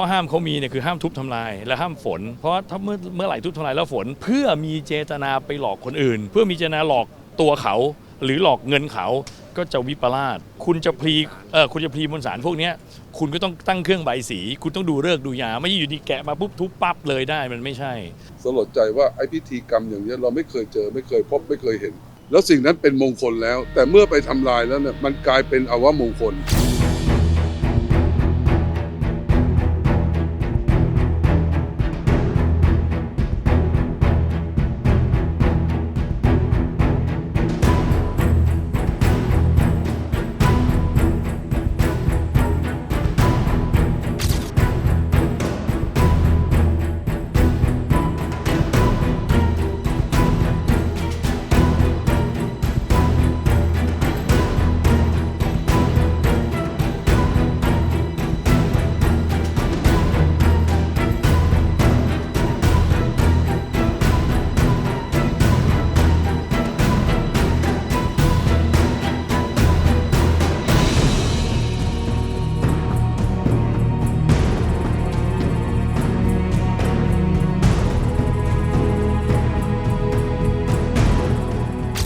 ข้อห้ามเขามีเนี่ยคือห้ามทุบทำลาย และห้ามฝน เพราะว่าถ้าเมื่อเมื่อไหร่ทุบทำลายแล้วฝน เพื่อมีเจตนาไปหลอกคนอื่น เพื่อมีเจตนาหลอกตัวเขา หรือหลอกเงินเขาก็จะวิปลาสคุณจะพลีเออคุณจะพลีมวลสารพวกนี้คุณก็ต้องตั้งเครื่องใบสี คุณต้องดูเลิกดูยา ไม่ใช่อยู่ดีแกะมาปุ๊บทุบปั๊บเลยได้มันไม่ใช่ สลดใจว่าไอ้พิธีกรรมอย่างนี้เราไม่เคยเจอไม่เคยพบไม่เคยเห็น แล้วสิ่งนั้นเป็นมงคลแล้ว แต่เมื่อไปทำลายแล้วเนี่ยมันกลายเป็นอวมงคล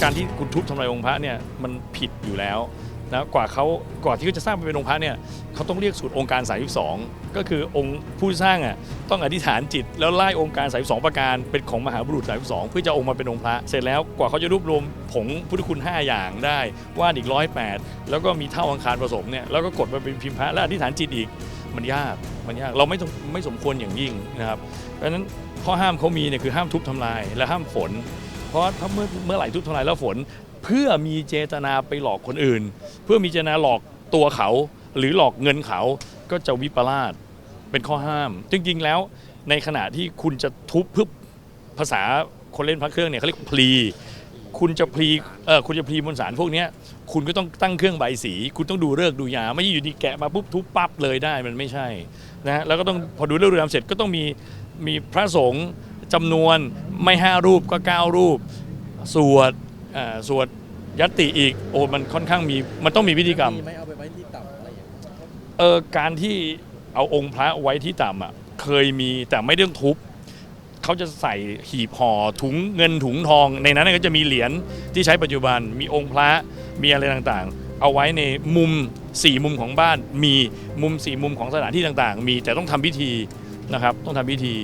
การที่คุณทุบทำลายองค์พระเนี่ยมันผิดอยู่แล้วนะกว่าเขาก่อนที่เขาจะสร้างเป็นองค์พระเนี่ยเขาต้องเรียกสูตรองค์การสาย32ก็คือองค์ผู้สร้างอะต้องอธิษฐานจิต แล้วไล่องค์การสาย32ประการเป็นของมหาบุรุษสาย32เพื่อจะองค์มาเป็นองค์พระเสร็จแล้วกว่าเขาจะรวบรวมผงพุทธคุณ 5 อย่างได้วาดอีกร้อยแปดแล้วก็มีเท่าอังคารผสมเนี่ยแล้วก็กดมาเป็นพิมพ์พระและอธิษฐานจิตอีกมันยากมันยากเราไม่ไม่สมควรอย่างยิ่งนะครับเพราะฉะนั้นข้อห้ามเขามีเนี่ยคือห้ามทุบทำลายและห้ามฝน เพราะถ้าเมื่อเมื่อไหร่ทุบทลายแล้วฝน เพื่อมีเจตนาไปหลอกคนอื่น เพื่อมีเจตนาหลอกตัวเขา หรือหลอกเงินเขาก็จะวิปลาสเป็นข้อห้าม จริงๆแล้วในขณะที่คุณจะทุบพึบภาษาคนเล่นพระเครื่องเนี่ยเขาเรียกพลีคุณจะพลีเออคุณจะพลีมวลสารพวกนี้คุณก็ต้องตั้งเครื่องใบสี คุณต้องดูเลิกดูยา ไม่ใช่อยู่ดีแกะมาปุ๊บทุบปั๊บเลยได้มันไม่ใช่นะฮะแล้วก็ต้องพอดูเรื่องดูยามเสร็จก็ต้องมีมีพระสงฆ์ จำนวนไม่ห้ารูปก็เก้ารูป สวดอ่าสวดยัตติอีกโอ้มันค่อนข้างมีมันต้องมีพิธีกรรม มีไหมเอาไปไว้ที่ต่ำอะไรอย่างเงี้ยเออการที่เอาองค์พระไว้ที่ต่ำอะเคยมีแต่ไม่ต้องทุบเขาจะใส่หีบห่อถุงเงินถุงทอง ในนั้นก็จะมีเหรียญที่ใช้ปัจจุบัน มีองค์พระมีอะไรต่างๆ เอาไว้ในมุมสี่มุมของบ้าน มีมุมสี่มุมของสถานที่ต่างๆ มีแต่ต้องทำพิธีนะครับ ต้องทำพิธี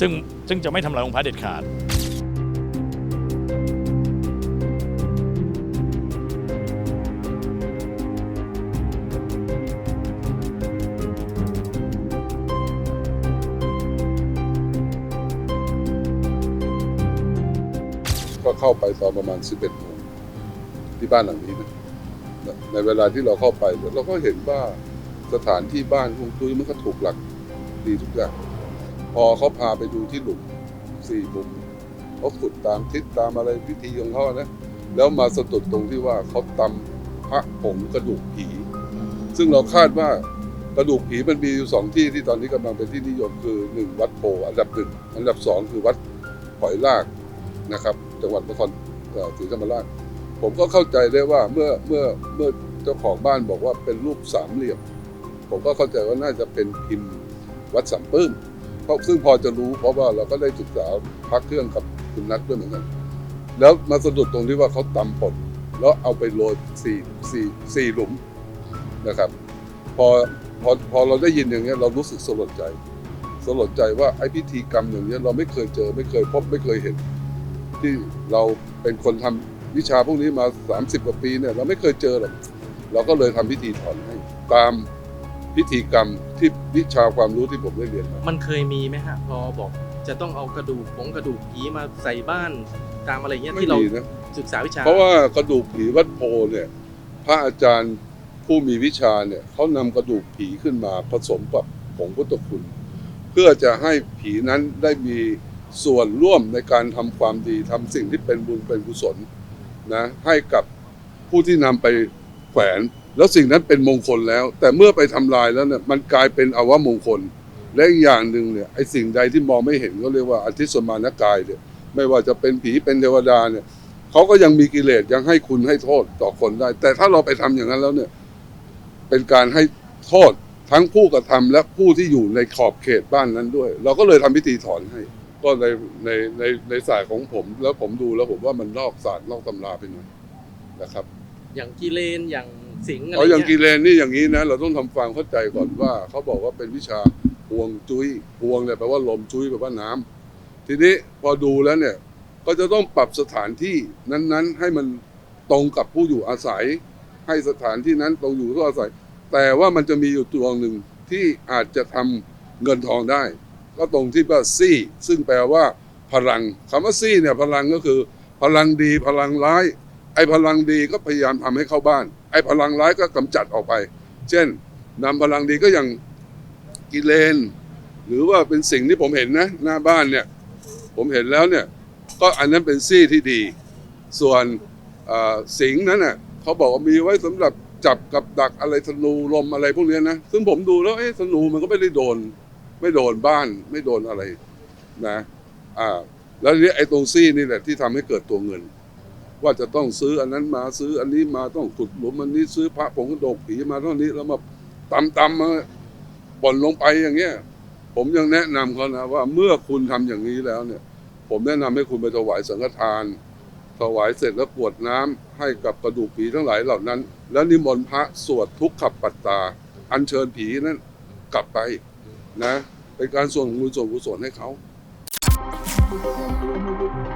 ซึ่งซึ่งจะไม่ทำลายองค์พระเด็ดขาด ก็เข้าไปตอนประมาณ 11โมงที่บ้านหลังนี้นะในเวลาที่เราเข้าไปเราก็เห็นว่าสถานที่บ้านคงคุยมันก็ถูกหลักดีทุกอย่าง พอเขาพาไปดูที่หลุมสี่มุมเขาขุดตามทิศตามอะไรพิธีของเขานะแล้วมาสะดุดตรงที่ว่าเขาตำพระผงกระดูกผี ซึ่งเราคาดว่ากระดูกผีมันมีอยู่สองที่ที่ตอนนี้กำลังเป็นที่นิยมคือหนึ่งวัดโพอันดับหนึ่งอันดับสองคือวัดหอยลากนะครับจังหวัดนครศรีธรรมราชผมก็เข้าใจได้ว่าเมื่อเมื่อเมื่อเจ้าของบ้านบอกว่าเป็นรูปสามเหลี่ยม ผมก็เข้าใจว่าน่าจะเป็นพิมพ์วัดสัมปื้ม เพราะซึ่งพอจะรู้เพราะว่าเราก็ได้ศึกษาพักเครื่องกับคุณนัทด้วยเหมือนกัน แล้วมาสะดุดตรงที่ว่าเขาตำปดแล้วเอาไปโรยสี่สี่สี่หลุมนะครับ พอพอพอเราได้ยินอย่างเงี้ยเรารู้สึกสลดใจ สลดใจว่าไอ้พิธีกรรมอย่างเนี้ยเราไม่เคยเจอไม่เคยพบไม่เคยเห็น ที่เราเป็นคนทำวิชาพวกนี้มา 30 กว่าปีเนี่ยเราไม่เคยเจอหรอกเราก็เลยทำพิธีถอนให้ตาม พิธีกรรมที่วิชาความรู้ที่ผมได้เรียนมามันเคยมีไหมฮะพอบอกจะต้องเอากระดูกของกระดูกผีมาใส่บ้านตามอะไรเงี้ยไม่ที่เรามีนะ ศึกษาวิชาเพราะว่ากระดูกผีวัดโพเนี่ยพระอาจารย์ผู้มีวิชาเนี่ยเขานำกระดูกผีขึ้นมาผสมกับผงพุทธคุณ เพื่อจะให้ผีนั้นได้มีส่วนร่วมในการทำความดีทำสิ่งที่เป็นบุญเป็นกุศลนะให้กับผู้ที่นำไปแขวน แล้วสิ่งนั้นเป็นมงคลแล้ว แต่เมื่อไปทำลายแล้วเนี่ยมันกลายเป็นอวมงคล และอีกอย่างหนึ่งเนี่ยไอ้สิ่งใดที่มองไม่เห็นก็เรียกว่าอธิสมานกายเนี่ยไม่ว่าจะเป็นผีเป็นเทวดาเนี่ยเขาก็ยังมีกิเลสยังให้คุณให้โทษต่อคนได้ แต่ถ้าเราไปทำอย่างนั้นแล้วเนี่ย เป็นการให้โทษทั้งผู้กระทำและผู้ที่อยู่ในขอบเขตบ้านนั้นด้วย เราก็เลยทำพิธีถอนให้ ก็ในในในในสายของผม แล้วผมดูแล้วผมว่ามันนอกศาสตร์นอกตำราไปหน่อยนะครับ อย่างกิเลนอย่าง สิงห์อะไรเอาอย่างกิเงี้ยเลนนี่อย่างนี้นะ เราต้องทำความเข้าใจก่อนว่า เขาบอกว่าเป็นวิชาพวงจุ้ยพวงเนี่ยแปลว่าลมจุ้ยแปลว่าน้ำทีนี้พอดูแล้วเนี่ย ก็จะต้องปรับสถานที่นั้นๆ ให้มันตรงกับผู้อยู่อาศัย ให้สถานที่นั้นตรงอยู่ผู้อาศัย แต่ว่ามันจะมีอยู่ตัวหนึ่งที่อาจจะทำเงินทองได้ ก็ตรงที่ว่าซี่ ซึ่งแปลว่าพลังคำว่าซี่เนี่ยพลังก็คือ พลังดีพลังร้าย ไอ้พลังดีก็พยายามทำให้เข้าบ้าน ไอ้พลังร้ายก็กำจัดออกไป เช่นนำพลังดีก็อย่างกิเลน หรือว่าเป็นสิ่งที่ผมเห็นนะ หน้าบ้านเนี่ย ผมเห็นแล้วเนี่ย ก็อันนั้นเป็นซี่ที่ดี ส่วนสิงนั้นน่ะเขาบอกว่ามีไว้สำหรับจับกับดักอะไรธนูลมอะไรพวกนี้นะ ซึ่งผมดูแล้วเอ๊ะธนูมันก็ไม่ได้โดน ไม่โดนบ้านไม่โดนอะไรนะ อ่า แล้วทีนี้ไอ้ตรงซี่นี่แหละที่ทำให้เกิดตัวเงิน ว่าจะต้องซื้ออันนั้นมาซื้ออันนี้มาต้องขุดหลุมอันนี้ซื้อพระผงกระโดกผีมาเท่านี้แล้วมาตำตำมาบ่นลงไปอย่างเงี้ย ผมยังแนะนำเขานะว่าเมื่อคุณทำอย่างนี้แล้วเนี่ย ผมแนะนำให้คุณไปถวายสังฆทาน ถวายเสร็จแล้วกรวดน้ำให้กับกระดูกผีทั้งหลายเหล่านั้น แล้วนิมนต์พระสวดทุกขับปัตตา อัญเชิญผีนั้นกลับไปนะเป็นการส่วนบุญส่วนกุศลให้เขา Thank